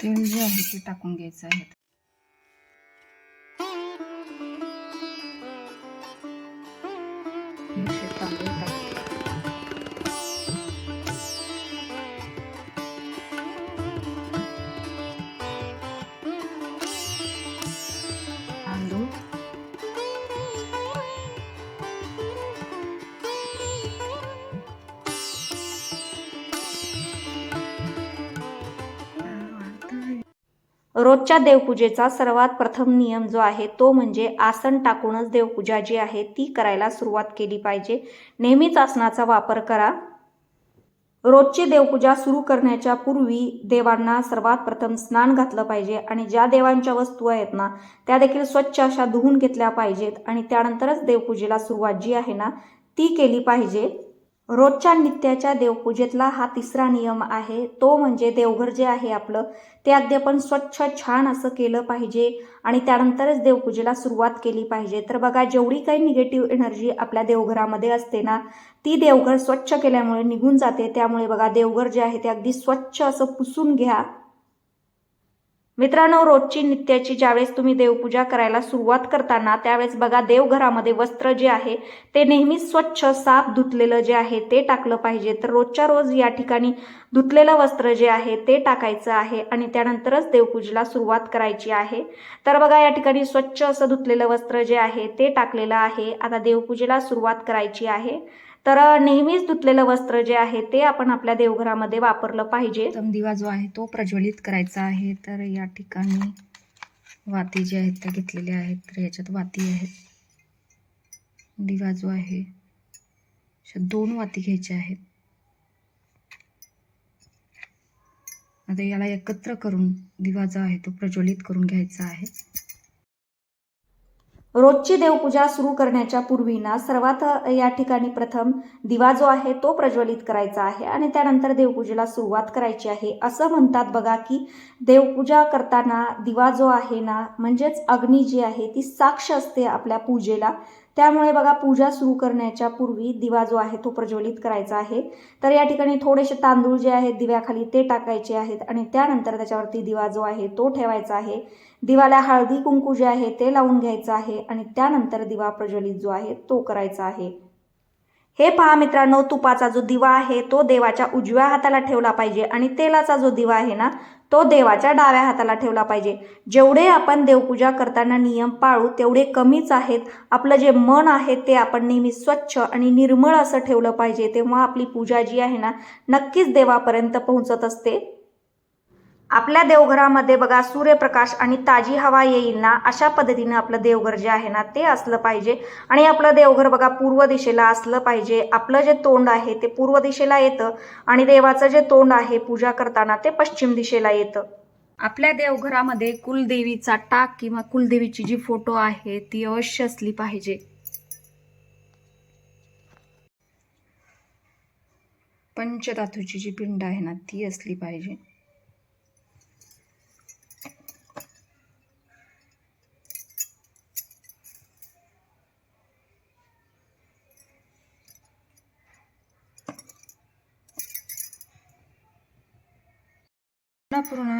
तेल जे आहे ते टाकून घ्यायचं आहे. रोजच्या देवपूजेचा सर्वात प्रथम नियम जो आहे तो म्हणजे आसन टाकूनच देवपूजा जी आहे ती करायला सुरुवात केली पाहिजे. नेहमीच आसनाचा वापर करा. रोजची देवपूजा सुरू करण्याच्या पूर्वी देवांना सर्वात प्रथम स्नान घातलं पाहिजे आणि ज्या देवांच्या वस्तू आहेत ना त्या देखील स्वच्छ अशा धुवून घेतल्या पाहिजेत आणि त्यानंतरच देवपूजेला सुरुवात जी आहे ना ती केली पाहिजे. रोजच्या नित्याच्या देवपूजेतला हा तिसरा नियम आहे. तो म्हणजे देवघर जे आहे आपलं ते अगदी आपण स्वच्छ छान असं केलं पाहिजे आणि त्यानंतरच देवपूजेला सुरुवात केली पाहिजे. तर बघा जेवढी काही निगेटिव्ह एनर्जी आपल्या देवघरामध्ये असते ना ती देवघर स्वच्छ केल्यामुळे निघून जाते. त्यामुळे बघा देवघर जे आहे ते अगदी स्वच्छ असं पुसून घ्या. मित्रांनो रोजची नित्याची ज्यावेळेस तुम्ही देवपूजा करायला सुरुवात करताना त्यावेळेस बघा देवघरामध्ये वस्त्र जे आहे ते नेहमीच स्वच्छ साफ धुतलेलं जे आहे ते टाकलं पाहिजे. तर रोजच्या रोज या ठिकाणी धुतलेलं वस्त्र जे आहे ते टाकायचं आहे आणि त्यानंतरच देवपूजेला सुरुवात करायची आहे. तर बघा या ठिकाणी स्वच्छ असं धुतलेलं वस्त्र जे आहे ते टाकलेलं आहे. आता देवपूजेला सुरुवात करायची आहे. तर नेहमीच धुतलेलं वस्त्र जे आहे ते आपण आपल्या देवघरामध्ये वापरलं पाहिजे. दिवा जो आहे तो प्रज्वलित करायचा आहे. तर या ठिकाणी वाती जे आहेत त्या घेतलेल्या आहेत. तर याच्यात वाती आहेत. दिवा जो आहे अशा दोन वाती घ्यायच्या आहेत. आता याला एकत्र करून दिवा जो आहे तो प्रज्वलित करून घ्यायचा आहे. रोजची देवपूजा सुरू करण्याच्या पूर्वी ना सर्वात या ठिकाणी प्रथम दिवा जो आहे तो प्रज्वलित करायचा आहे आणि त्यानंतर देवपूजेला सुरुवात करायची आहे. असं म्हणतात बघा की देवपूजा करताना दिवा जो आहे ना म्हणजेच अग्नी जी आहे ती साक्ष असते आपल्या पूजेला. त्यामुळे बघा पूजा सुरू करण्याच्या पूर्वी दिवा जो आहे तो प्रज्वलित करायचा आहे. तर या ठिकाणी थोडेसे तांदूळ जे आहेत दिव्याखाली ते टाकायचे आहेत आणि त्यानंतर त्याच्यावरती दिवा जो आहे तो ठेवायचा आहे. दिवाला हळदी कुंकू जे आहे ते लावून घ्यायचं आहे आणि त्यानंतर दिवा प्रज्वलित जो आहे तो करायचा आहे. हे पहा मित्रांनो तुपाचा जो दिवा आहे तो देवाच्या उजव्या हाताला ठेवला पाहिजे आणि तेलाचा जो दिवा आहे ना तो देवाच्या डाव्या हाताला ठेवला पाहिजे. जेवढे आपण देवपूजा करताना नियम पाळू तेवढे कमीच आहेत. आपलं जे मन आहे ते आपण नेहमी स्वच्छ आणि निर्मळ असं ठेवलं पाहिजे. तेव्हा आपली पूजा जी आहे ना नक्कीच देवापर्यंत पोहोचत असते. आपल्या देवघरामध्ये बघा सूर्यप्रकाश आणि ताजी हवा येईल ना अशा पद्धतीनं आपलं देवघर जे आहे ना ते असलं पाहिजे. आणि आपलं देवघर बघा पूर्व दिशेला असलं पाहिजे. आपलं जे तोंड आहे ते पूर्व दिशेला येतं आणि देवाचं जे तोंड आहे पूजा करताना ते पश्चिम दिशेला येतं. आपल्या देवघरामध्ये कुलदेवीचा टाक किंवा कुलदेवीची जी फोटो आहे ती अवश्य असली पाहिजे. पंचधातूची जी पिंड आहे ना ती असली पाहिजे.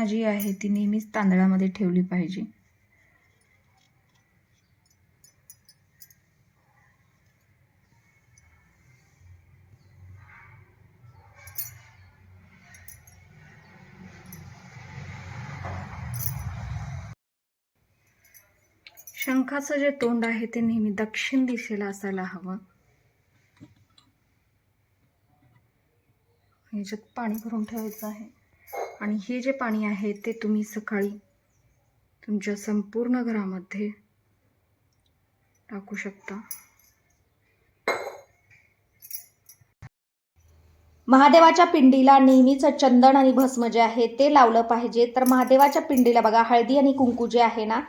जी आहे ती नेहमीच तांदळामध्ये ठेवली पाहिजे. शंखाचं जे तोंड आहे ते नेहमी दक्षिण दिशेला असायला हवं. याच्यात पाणी भरून ठेवायचं आहे. आणि हे जे पाणी आहे ते तुम्ही सकाळी तुमच्या संपूर्ण घरामध्ये टाकू शकता. महादेवाच्या पिंडीला नेहमीच चंदन आणि भस्म जे आहे ते लावलं पाहिजे. तर महादेवाच्या पिंडीला बघा हळदी आणि कुंकू जे आहे ना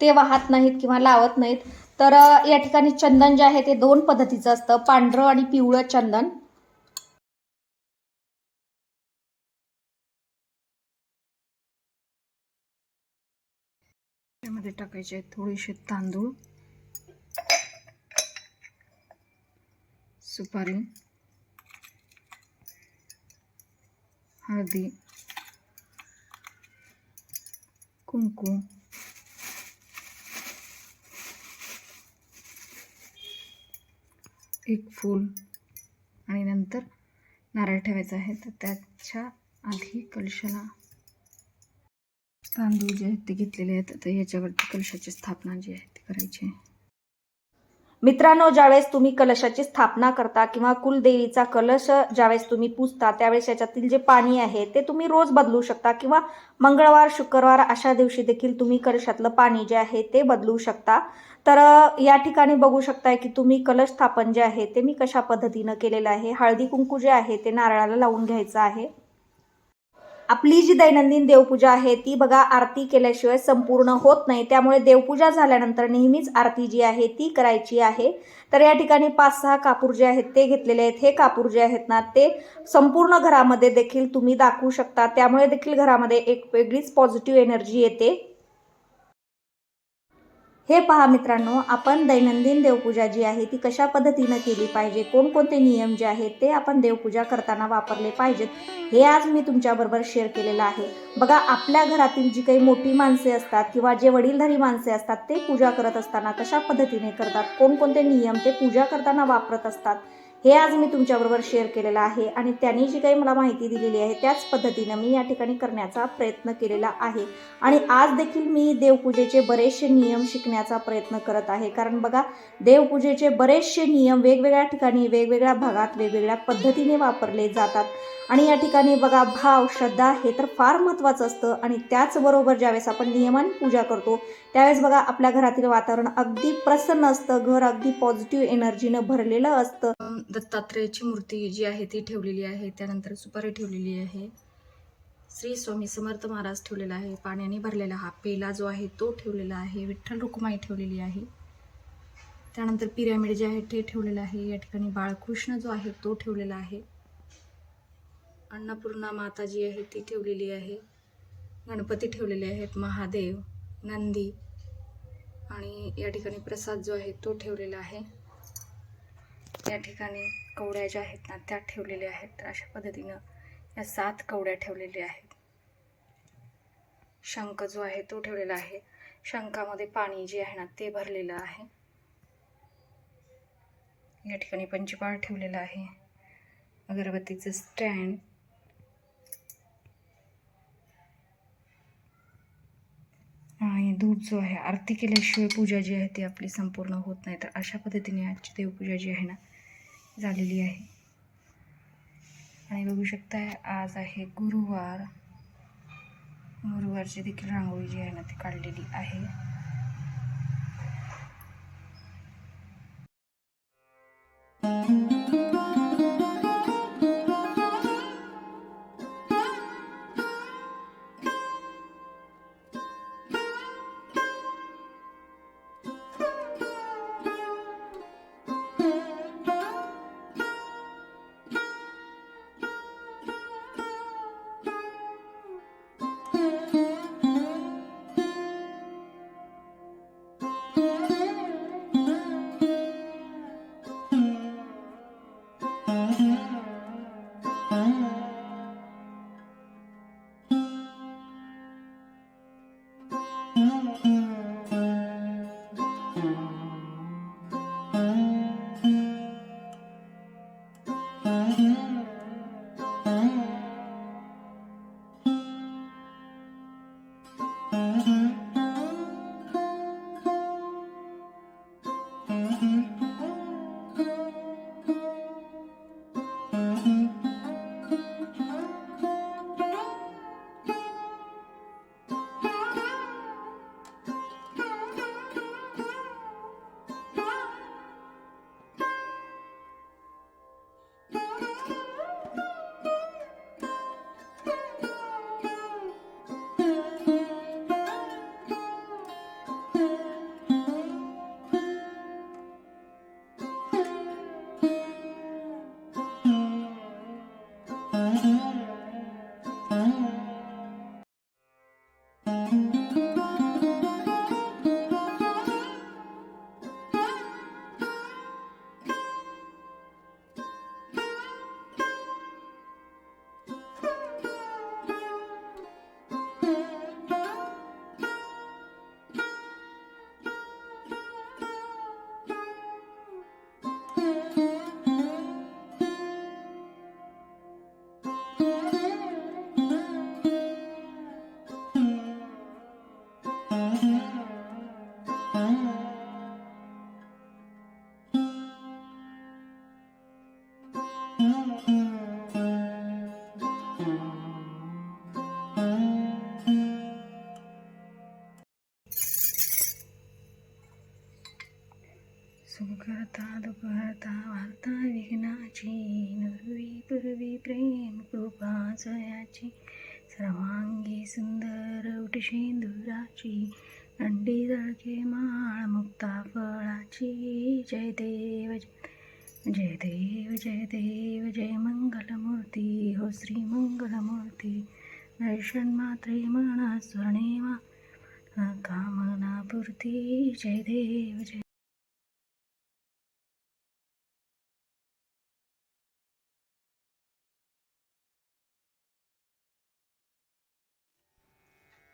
ते वाहत नाहीत किंवा लावत नाहीत. तर या ठिकाणी चंदन जे आहे ते दोन पद्धतीचं असतं. पांढरं आणि पिवळं चंदन. त्यामध्ये टाकायचे आहेत थोडेसे तांदूळ. सुपारी. हळदी. कुंकू. एक फूल. आणि नंतर नारळ ठेवायचा आहे. तर त्याच्या आधी कलशाला तांदूळ जे आहेत ते घेतलेले आहेत. तर याच्यावरती कलशाची स्थापना जी आहे ती करायची आहे. मित्रांनो ज्यावेळेस तुम्ही कलशाची स्थापना करता किंवा कुलदेवीचा कलश ज्यावेळेस तुम्ही पुजता त्यावेळेस याच्यातील जे पाणी आहे ते तुम्ही रोज बदलू शकता किंवा मंगळवार शुक्रवार अशा दिवशी देखील तुम्ही कलशातलं पाणी जे आहे ते बदलू शकता. तर या ठिकाणी बघू शकताय की तुम्ही कलश स्थापन जे आहे ते मी कशा पद्धतीनं केलेलं आहे? हळदी कुंकू जे आहे ते नारळाला लावून घ्यायचं आहे. आपली जी दैनंदिन देवपूजा आहे ती बघा आरती केल्याशिवाय संपूर्ण होत नाही. त्यामुळे देवपूजा झाल्यानंतर नेहमीच आरती जी आहे ती करायची आहे. तर या ठिकाणी पाच सहा कापूर जे आहेत ते घेतलेले आहेत. हे कापूर जे आहेत ना ते संपूर्ण घरामध्ये देखील तुम्ही दाखवू शकता. त्यामुळे देखील घरामध्ये एक वेगळीच पॉझिटिव्ह एनर्जी येते. हे पहा मित्रांनो आपण दैनंदिन देवपूजा जी आहे ती कशा पद्धतीनं केली पाहिजे? कोणकोणते नियम जे आहेत ते आपण देवपूजा करताना वापरले पाहिजेत? हे आज मी तुमच्याबरोबर शेअर केलेलं आहे. बघा आपल्या घरातील जी काही मोठी माणसे असतात किंवा जे वडीलधारी माणसे असतात ते पूजा करत असताना कशा पद्धतीने करतात? कोणकोणते नियम ते पूजा करताना वापरत असतात? हे आज मी तुमच्याबरोबर शेअर केलेलं आहे आणि त्यांनी जी काही मला माहिती दिलेली आहे त्याच पद्धतीनं मी या ठिकाणी करण्याचा प्रयत्न केलेला आहे. आणि आज देखील मी देवपूजेचे बरेचसे नियम शिकण्याचा प्रयत्न करत आहे. कारण बघा देवपूजेचे बरेचसे नियम वेगवेगळ्या ठिकाणी वेगवेगळ्या भागात वेगवेगळ्या पद्धतीने वापरले जातात. आणि या ठिकाणी बघा भाव श्रद्धा हे तर फार महत्त्वाचं असतं. आणि त्याचबरोबर ज्यावेळेस आपण नियमाने पूजा करतो त्यावेळेस बघा आपल्या घरातील वातावरण अगदी प्रसन्न असतं. घर अगदी पॉझिटिव्ह एनर्जीनं भरलेलं असतं. दत्तात्रेयाची मूर्ती जी आहे ती ठेवलेली आहे त्यानंतर सुपारी ठेवलेली आहे. श्री स्वामी समर्थ महाराज ठेवलेला आहे पाण्याने भरलेला हा पेला जो आहे तो ठेवलेला आहे विठ्ठल रुक्माई ठेवलेली आहे. त्यानंतर पिरॅमिड जे आहे ते ठेवलेलं आहे या ठिकाणी बाळकृष्ण जो आहे तो ठेवलेला आहे. अन्नपूर्णा माता जी आहे ती ठेवलेली आहे. गणपती ठेवलेले आहेत महादेव नंदी आणि या ठिकाणी प्रसाद जो आहे तो ठेवलेला आहे. या ठिकाणी कवड्या ज्या आहेत ना त्या ठेवलेल्या आहेत. तर अशा पद्धतीनं या सात कवड्या ठेवलेल्या आहेत. शंख जो आहे तो ठेवलेला आहे. शंखामध्ये पाणी जे आहे ना ते भरलेलं आहे. या ठिकाणी पंचपाळ ठेवलेला आहे. अगरबत्तीचं स्टँड. आणि दूध जो आहे आरती केल्याशिवाय पूजा जी आहे ती आपली संपूर्ण होत नाही. तर अशा पद्धतीने आजची देवपूजा जी आहे ना झालेली आहे. आणि बघू शकताय आज आहे गुरुवार. गुरुवारची देखील रांगोळी जी आहे ना ती काढलेली आहे. 嗯。सुखता दुखता वार्ता विघ्नाची नुर्वी पूर्वी प्रेम कृपा जयाची सर्वांगी सुंदर उटी शेंदुराची अंडी जळके माळ मुक्ता फळाची. जय देव जय देव जय देव जय मंगलमूर्ती. हो श्री मंगलमूर्ती. दर्शन मात्रे म्हणा स्वर्णेवा कामना पूर्ती. जय देव जय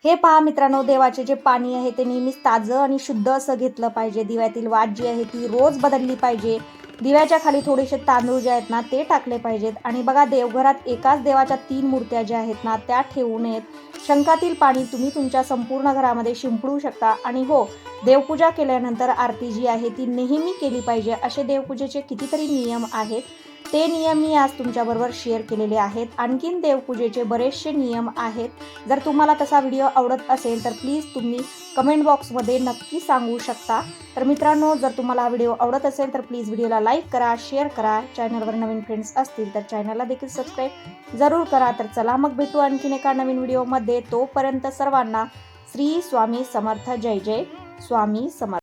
हे पहा मित्रांनो देवाचे जे पाणी आहे ते नेहमीच ताजं आणि शुद्ध असं घेतलं पाहिजे. दिव्यातील वाट जी आहे ती रोज बदलली पाहिजे. दिव्याच्या खाली थोडेसे तांदूळ जे आहेत ना ते टाकले पाहिजेत. आणि बघा देवघरात एकाच देवाच्या तीन मूर्त्या ज्या आहेत ना त्या ठेवू नयेत. शंखातील पाणी तुम्ही तुमच्या संपूर्ण घरामध्ये शिंपडू शकता. आणि हो देवपूजा केल्यानंतर आरती जी आहे ती नेहमी केली पाहिजे. असे देवपूजेचे कितीतरी नियम आहेत. ते नियम मी आज तुमच्याबरोबर शेअर केलेले आहेत. आणखीन देवपूजेचे बरेचसे नियम आहेत. जर तुम्हाला तसा व्हिडिओ आवडत असेल तर प्लीज तुम्ही कमेंट बॉक्समध्ये नक्की सांगू शकता. तर मित्रांनो जर तुम्हाला हा व्हिडिओ आवडत असेल तर प्लीज व्हिडिओला लाईक करा शेअर करा. चॅनलवर नवीन फ्रेंड्स असतील तर चॅनलला देखील सबस्क्राईब जरूर करा. तर चला मग भेटू आणखीन एका नवीन व्हिडिओमध्ये तोपर्यंत सर्वांना श्री स्वामी समर्थ. जय जय. स्वामी समर्थ.